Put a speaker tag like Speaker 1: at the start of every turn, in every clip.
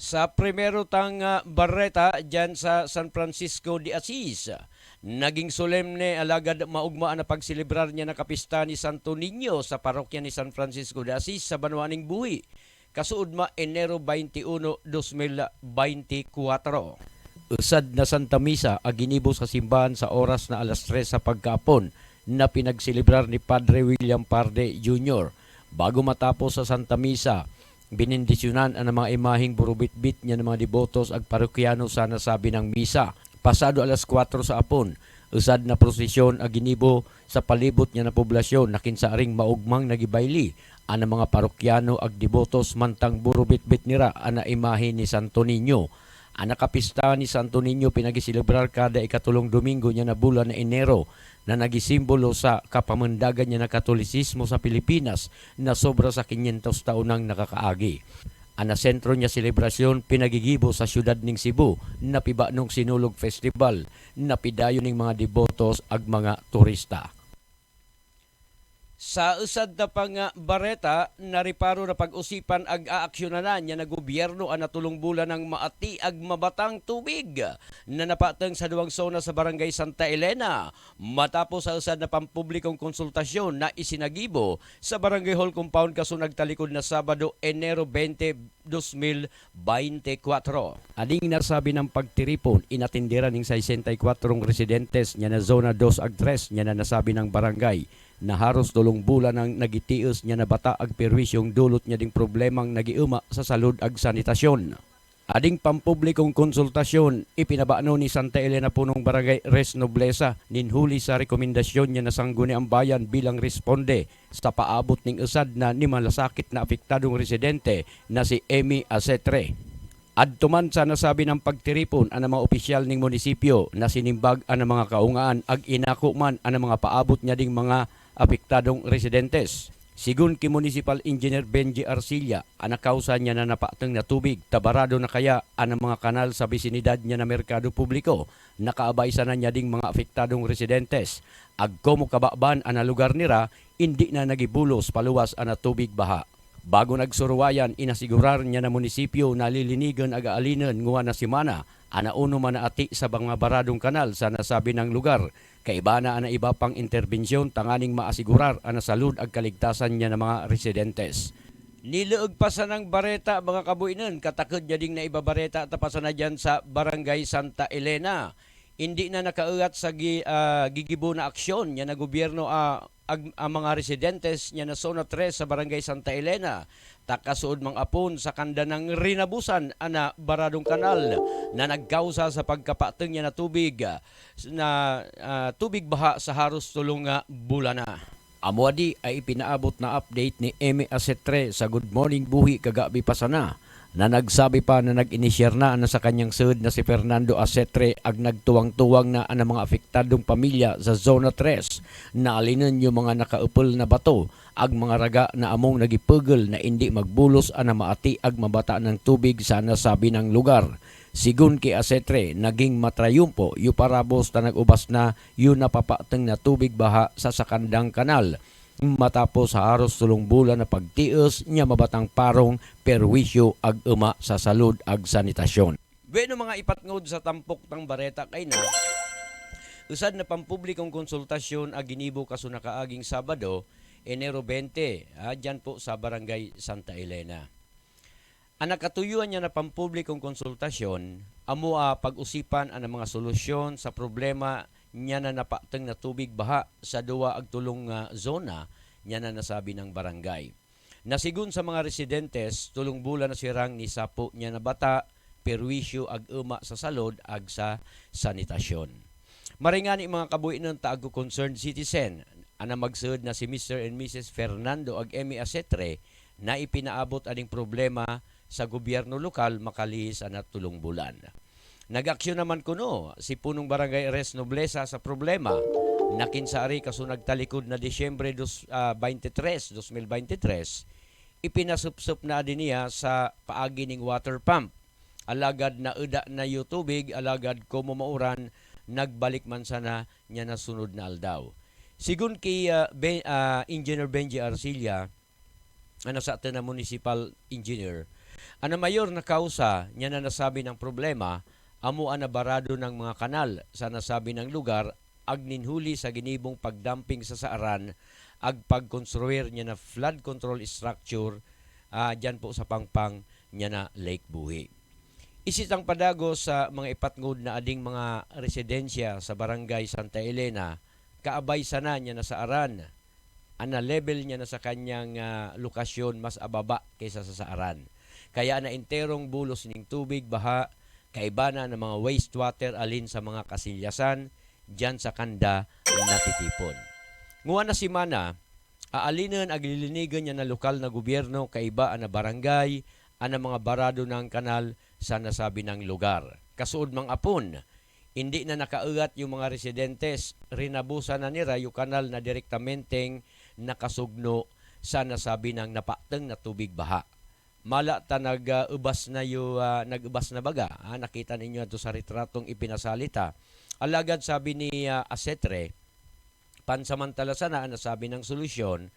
Speaker 1: Sa primero tang ah, barreta dyan sa San Francisco de Assis, naging solemne alagad maugma na pagsilibrar niya na kapista ni Santo Niño sa parokya ni San Francisco de Assis sa Banwaning Buhi. Kasuod ma Enero 21, 2024. Usad na Santa Misa aginibo sa simbahan sa oras na alas 3 sa pagkapon na pinagsilibrar ni Padre William Parde Jr. Bago matapos sa Santa Misa, binindisyonan ang mga imaheng burubitbit niya ng mga devotos ag parokyano sa nasabi ng misa. Pasado alas 4 sa apon, usad na prosesyon ag ginibo sa palibot niya na poblasyon na kinsaring maugmang nagibayli ang mga parokyano ag devotos mantang burubitbit nira ana imahe ni Santo Niño. Ang nakapista ni Santo Niño pinagisilibrar kada ikatulong Domingo niya na bulan na Enero na nagisimbolo sa kapamandagan niya na katolisismo sa Pilipinas na sobra sa 500 taonang nakakaagi. Ang sentro niya selebrasyon pinagigibo sa siyudad ning Cebu na piba Sinulog Festival na pidayon ning mga devotos ag mga turista. Sa usad na pang bareta, nariparo na pag-usipan ag aaksyonanan niya na gobyerno ang natulong bulan ng maati ag mabatang tubig na napateng sa duwang zona sa barangay Santa Elena matapos sa usad na pampublikong konsultasyon na isinagibo sa barangay hall compound kaso nagtalikod na Sabado, Enero 20, 2024. Ading nasabi ng pagtiripon, inatindera ng 64 residentes niya na zona 2 ag 3 niya na nasabi ng barangay na haros tulong bulan ang nagitios niya na bata ag perwisyong dulot niya ding problemang nagiuma sa salud ag sanitasyon. Ading pampublikong konsultasyon, ipinabaano ni Santa Elena Punong Barangay Res Noblesa ninhuli sa rekomendasyon niya na sangguni ang bayan bilang responde sa paabot ning usad na ni malasakit na apektadong residente na si Emi Asetre. Adtuman sa nasabi ng pagtiripon ang mga opisyal ning munisipyo na sinimbag ang mga kaungaan ag inako man ang mga paabot niya ding mga apektadong residentes. Sigun ki Municipal Engineer Benji Arcilla, ang nakausa niya na napateng na tubig, tabarado na kaya ang mga kanal sa bisinidad niya na merkado publiko, nakaabay sana niya ding mga apektadong residentes. Agko mo kababan ang lugar nira, hindi na nagibulos paluwas ang tubig baha. Bago nagsuruwayan, inasigurar niya na munisipyo na lilinigan ag aalinan nguha na simana, anauno man ati sa mga baradong kanal sa nasabi ng lugar. Kaiba na iba pang interbensyon tanganing maasigurar ang salud ag kaligtasan niya ng mga residentes. Niluog pa sa ng bareta mga kabuinan, katakod niya ding na iba bareta tapasan na dyan sa Barangay Santa Elena. Hindi na nakaugat sa gi, ah, gigibo na aksyon niya na gobyerno ah, ag, ang mga residentes niya na zona 3 sa Barangay Santa Elena. Takasuod mang apon sa kanda ng rinabusan ana baradong kanal na nagkausa sa pagkapateng niya na tubig ah, na ah, tubig baha sa haros tulong nga bulana. Amwadi ay ipinaabot na update ni Emi Asetre sa Good Morning Buhi kagabi pa sana na nagsabi pa na nag-inisyar na na sa kanyang sud na si Fernando Asetre ag nagtuwang-tuwang na ang mga apektadong pamilya sa Zona 3 na alinan yung mga nakaupol na bato ag mga raga na among nagipugol na hindi magbulos ana maati ag mabata ng tubig sa nasabi ng lugar. Sigun kay Asetre, naging matrayumpo yu parabos na nag-ubas na yu napapateng na tubig baha sa sakandang kanal. Matapos sa haros tulong bulan na pagtios niya mabatang parong perwisyo ag uma sa salud ag sanitasyon. Bueno mga ipatngod sa tampok ng bareta kay na Usad na pampublikong konsultasyon ag ginibo kaso nakaaging Sabado, Enero 20, ah, dyan po sa Barangay Santa Elena. Ang nakatuyuan niya na pampublikong konsultasyon, amo pag-usipan ang mga solusyon sa problema niya na napateng na tubig baha sa duwa ag tulong nga zona niya na nasabi ng barangay. Nasigun sa mga residentes, tulong bulan na sirang ni sapo niya na bata, perwisyo ag uma sa salod ag sa sanitasyon. Maringani mga kabuhi ng taago concerned citizen, ana magsud na si Mr. and Mrs. Fernando ag Emi Asetre na ipinaabot aning problema sa gobyerno lokal makalihis anat tulong bulan. Nag-aksyon naman kuno si punong barangay Res Noblesa sa problema nakinsari kaso nagtalikod na Disyembre dos, ah, 23, 2023 ipinasupsup na din niya sa paagi ning water pump. Alagad na uda na yu tubig, alagad ko mauran, nagbalik man sana niya na sunod na aldaw. Sigun kay ah, Ben- ah, Engineer Benji Arcilla, ano sa atin na municipal engineer, Ana mayor na kausa niya na nasabi ng problema amo ana barado ng mga kanal sa nasabi ng lugar agninhuli sa ginibong pagdumping sa saaran ag pagkonstruir niya na flood control structure ah, dyan po sa pangpang niya na Lake Buhi. Isitang padago sa mga ipatngod na ading mga residensya sa barangay Santa Elena, kaabay sana niya na sa aran. Ana level niya na sa kanyang ah, lokasyon mas ababa kaysa sa saaran. Kaya na enterong bulos ning tubig, baha, kaibana ng mga wastewater alin sa mga kasilyasan dyan sa kanda natitipon. Nguha na si Mana, aalinan lilinigan niya na lokal na gobyerno kaiba na barangay, ana mga barado ng kanal sa nasabi ng lugar. Kasuod mang apon, hindi na nakaugat yung mga residentes, rinabusan na nila yung kanal na direktamenteng nakasugno sa nasabi ng napateng na tubig baha. Mala ta nag-ubas na yung nag-ubas na baga. Ah, nakita ninyo ito sa retratong ipinasalita. Alagad sabi ni ah, Asetre, pansamantala sana ang nasabi ng solusyon,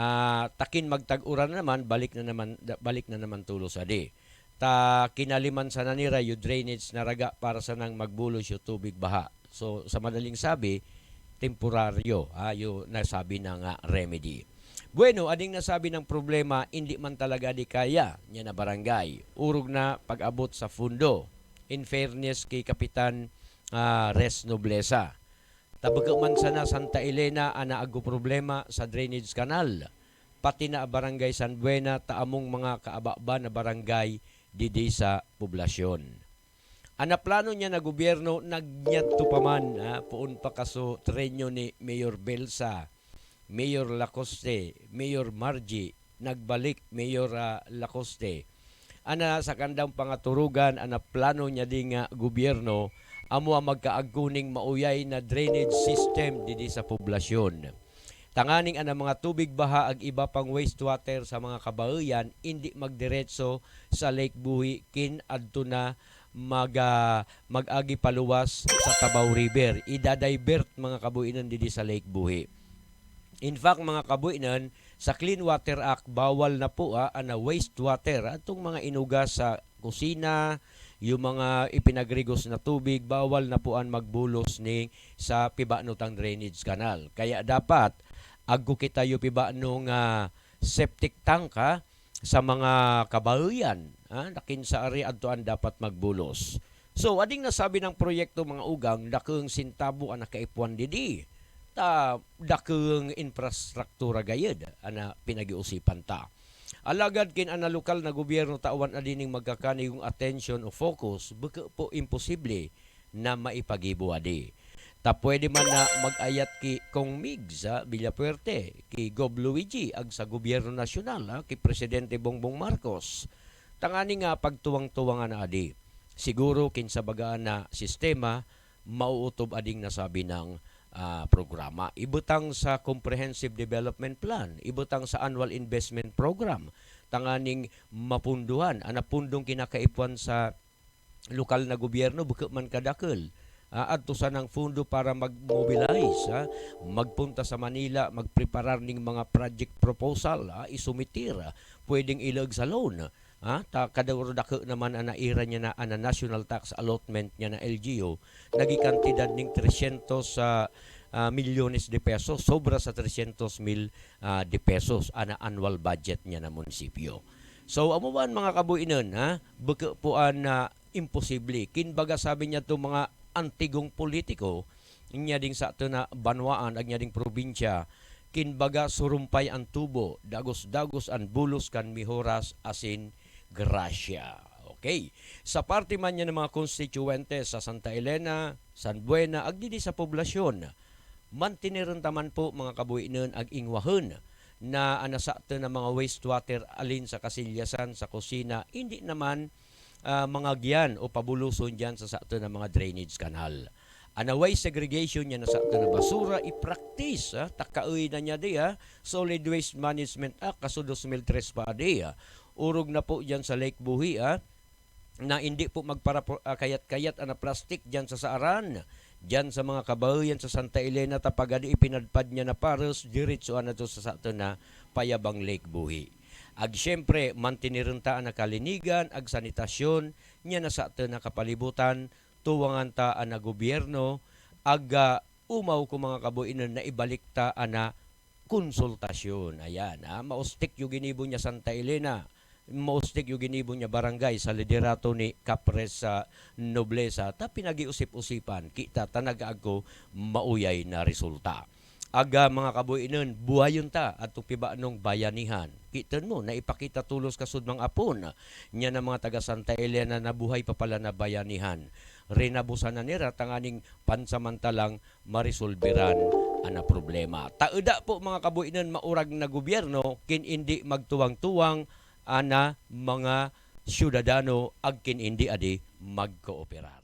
Speaker 1: ah, takin magtag-uran naman, balik na naman balik na naman tulo sa di. Ta kinaliman sa nanira yung drainage na raga para sa nang magbulos yung tubig baha. So sa madaling sabi, temporaryo ah, yung nasabi ng ah, remedy. Bueno, ading nasabi ng problema, hindi man talaga di kaya niya na barangay. Urog na pag-abot sa fundo. In fairness kay Kapitan ah, Res Noblesa. Tabaga man sana Santa Elena ana ago problema sa drainage canal. Pati na barangay San Buena taamong mga kaababa na barangay didi sa poblasyon. Ana plano niya na gobyerno nagyadto pa man ha, puon pa kaso trenyo ni Mayor Belsa, Mayor Lacoste, Mayor Margie, nagbalik Mayor ah, Lacoste. Ana sa kandang pangaturugan ana plano niya ding nga gobyerno amo ang magkaaguning mauyay na drainage system didi sa poblasyon. Tanganing ana mga tubig baha ag iba pang wastewater sa mga kabahayan hindi magdiretso sa Lake Buhi kin adto na mag ah, mag-agi paluwas sa Tabaw River. Ida-divert mga kabuinan didi sa Lake Buhi. In fact, mga kabuinan, sa Clean Water Act, bawal na po ah, ana wastewater. Atong mga inugas sa kusina, yung mga ipinagrigos na tubig, bawal na po ang magbulos ni sa Pibanutang Drainage Canal. Kaya dapat, aggo kita yung Pibanong ah, septic tank ha, sa mga kabahayan. Ha? Nakin sa ari adtoan dapat magbulos. So, ading nasabi ng proyekto mga ugang, dakeng sintabo ang nakaipuan didi ta dakeng infrastruktura gayud ana pinagiusipan ta. Alagad kin ana lokal na gobyerno tawan adining magkakani yung attention o focus baka po imposible na maipagibo adi. Ta pwede man na mag-ayat ki Kong Migs sa Villapuerte, ki Gob Luigi ag sa gobyerno nasyonal ha, ki Presidente Bongbong Marcos. Tangani nga pagtuwang-tuwang na adi. Siguro kinsa bagaan na sistema mauutob ading nasabi ng ah, programa. Ibutang sa Comprehensive Development Plan, ibutang sa Annual Investment Program, tanganing mapunduhan, ana pundong kinakaipuan sa lokal na gobyerno buka man kadakkel. Uh, adto sa ng fundo para mag-mobilize, ha? magpunta sa Manila, magpreparar ning mga project proposal, ha? isumitir, ha? pwedeng ilag sa loan. Ha? Ta kadawro dako naman ana ira niya na ana national tax allotment niya na LGU nagikantidad ning 300 sa ah, milyones de pesos sobra sa 300 mil ah, de pesos ana annual budget niya na munisipyo. So amo man mga kabuinon ha baka po na imposible kinbaga sabi niya to mga antigong politiko inya ding sa ato na banwaan ag nya ding probinsya kinbaga surumpay ang tubo dagos-dagos ang bulos kan mihoras asin grasya. Okay. Sa parte man niya ng mga konstituente sa Santa Elena, San Buena, ag didi sa poblasyon, mantiniron taman po mga kabuinon ag ingwahon na anasakto na mga wastewater alin sa kasilyasan sa kusina, hindi naman ah, mga giyan o pabuluson diyan sa sakto na mga drainage canal. Anaway segregation niya na sakto na basura, i-practice, ha? takaoy na niya di, ha? Solid Waste Management Act, kaso 2003 pa di, ha? Urog na po diyan sa Lake Buhi, ha? na hindi po magpara ah, kayat-kayat ana plastic diyan sa saaran diyan sa mga kabahayan sa Santa Elena tapagadi ipinadpad niya na paros diretso ana to sa sato na Payabang Lake Buhi. Ag syempre mantinirunta ang kalinigan, ag sanitasyon, nya na sa na kapalibutan, tuwangan ta na gobyerno, ag ah, umaw ko mga kabuinan na ibalik ta ana konsultasyon. Ayan, ha? maustik yung ginibo niya Santa Elena, maustik yung ginibo niya barangay sa liderato ni Capres sa Noblesa, ta pinagi-usip-usipan, kita tanag ako mauyay na resulta. Aga mga kabuinan, buhayon ta at piba nung bayanihan. Kita mo, naipakita tulos kasud mga apon. Nya na mga taga Santa Elena na buhay pa pala na bayanihan. Renabusan na nira tanganing pansamantalang marisolberan ana problema. Taeda po mga kabuinan maurag na gobyerno kin indi magtuwang-tuwang ana mga syudadano ag kin indi adi magkooperar.